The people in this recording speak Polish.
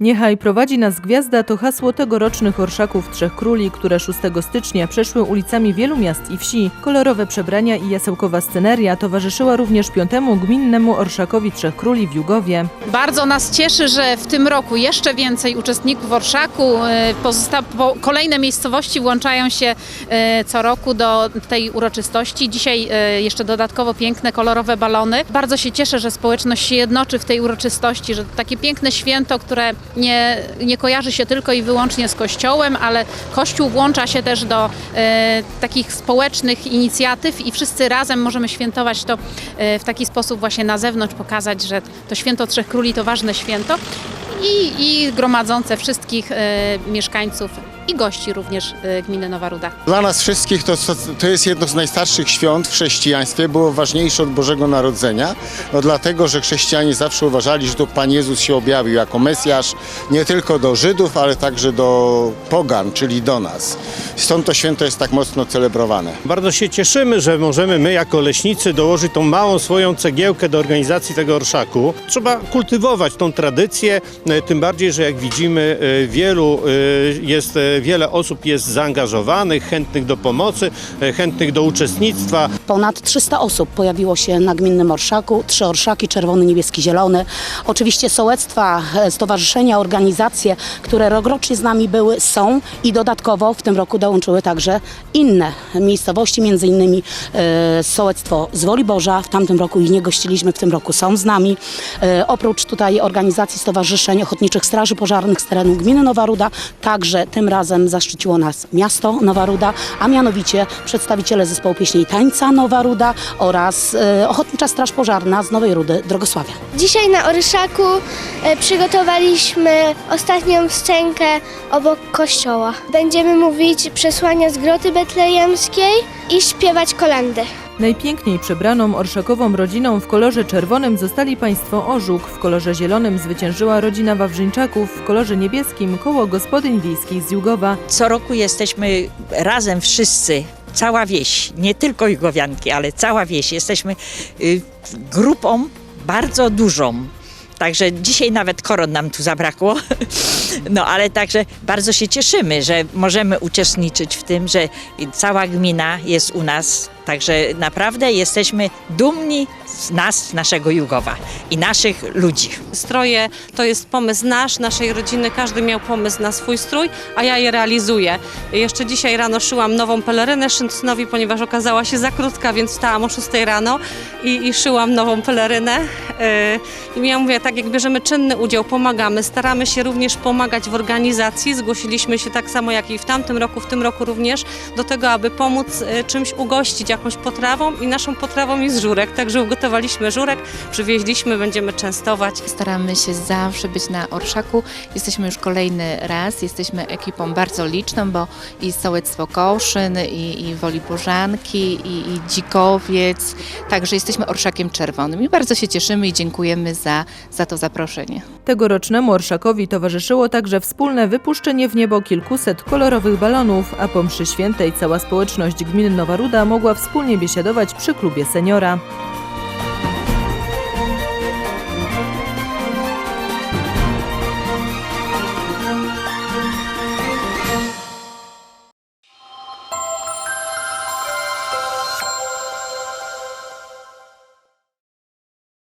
Niechaj prowadzi nas gwiazda to hasło tegorocznych orszaków Trzech Króli, które 6 stycznia przeszły ulicami wielu miast i wsi. Kolorowe przebrania i jasełkowa sceneria towarzyszyła również piątemu gminnemu orszakowi Trzech Króli w Jugowie. Bardzo nas cieszy, że w tym roku jeszcze więcej uczestników Orszaku. e, Pozosta- po, kolejne miejscowości włączają się e, co roku do tej uroczystości. Dzisiaj e, jeszcze dodatkowo piękne, kolorowe balony. Bardzo się cieszę, że społeczność się jednoczy w tej uroczystości, że takie piękne święto, które nie, nie kojarzy się tylko i wyłącznie z Kościołem, ale Kościół włącza się też do e, takich społecznych inicjatyw i wszyscy razem możemy świętować to e, w taki sposób właśnie na zewnątrz, pokazać, że to święto Trzech Króli to ważne święto i, i gromadzące wszystkich e, mieszkańców i gości również e, gminy Nowa Ruda. Dla nas wszystkich to, to jest jedno z najstarszych świąt w chrześcijaństwie, było ważniejsze od Bożego Narodzenia, no dlatego, że chrześcijanie zawsze uważali, że to Pan Jezus się objawił jako Mesjasz nie tylko do Żydów, ale także do pogan, czyli do nas. Stąd to święto jest tak mocno celebrowane. Bardzo się cieszymy, że możemy my jako leśnicy dołożyć tą małą swoją cegiełkę do organizacji tego orszaku. Trzeba kultywować tą tradycję, e, tym bardziej, że jak widzimy e, wielu e, jest, wiele osób jest zaangażowanych, chętnych do pomocy, chętnych do uczestnictwa. Ponad 300 osób pojawiło się na gminnym orszaku. Trzy orszaki, czerwony, niebieski, zielony. Oczywiście sołectwa, stowarzyszenia, organizacje, które rokrocznie z nami były, są i dodatkowo w tym roku dołączyły także inne miejscowości, między innymi e, sołectwo z Woli Boża. W tamtym roku ich nie gościliśmy, w tym roku są z nami. E, oprócz tutaj organizacji stowarzyszeń ochotniczych straży pożarnych z terenu gminy Nowa Ruda, także tym razem zaszczyciło nas miasto Nowa Ruda, a mianowicie przedstawiciele zespołu pieśni i tańca Nowa Ruda oraz e, Ochotnicza Straż Pożarna z Nowej Rudy Drogosławia. Dzisiaj na Oryszaku przygotowaliśmy ostatnią scenkę obok kościoła. Będziemy mówić przesłania z groty betlejemskiej i śpiewać kolendy. Najpiękniej przebraną orszakową rodziną w kolorze czerwonym zostali państwo Orzuk, w kolorze zielonym zwyciężyła rodzina Wawrzyńczaków, w kolorze niebieskim koło gospodyń wiejskich z Jugowa. Co roku jesteśmy razem wszyscy, cała wieś, nie tylko Jugowianki, ale cała wieś. Jesteśmy y, grupą bardzo dużą. Także dzisiaj nawet koron nam tu zabrakło. No ale także bardzo się cieszymy, że możemy uczestniczyć w tym, że cała gmina jest u nas. Także naprawdę jesteśmy dumni z nas, naszego Jugowa i naszych ludzi. Stroje to jest pomysł nasz, naszej rodziny. Każdy miał pomysł na swój strój, a ja je realizuję. Jeszcze dzisiaj rano szyłam nową pelerynę Szyncynowi, ponieważ okazała się za krótka, więc wstałam o 6 rano i, i szyłam nową pelerynę. Yy, I ja mówię, tak jak bierzemy czynny udział, pomagamy, staramy się również pomagać w organizacji. Zgłosiliśmy się tak samo jak i w tamtym roku, w tym roku również, do tego, aby pomóc yy, czymś ugościć, jakąś potrawą i naszą potrawą jest żurek, także ugotowaliśmy żurek, przywieźliśmy, będziemy częstować. Staramy się zawsze być na Orszaku. Jesteśmy już kolejny raz. Jesteśmy ekipą bardzo liczną, bo i sołectwo Koszyn, i, i Woli Bożanki, i, i Dzikowiec. Także jesteśmy Orszakiem Czerwonym i bardzo się cieszymy i dziękujemy za, za to zaproszenie. Tegorocznemu orszakowi towarzyszyło także wspólne wypuszczenie w niebo kilkuset kolorowych balonów, a po mszy świętej cała społeczność gminy Nowa Ruda mogła wspólnie biesiadować przy klubie seniora.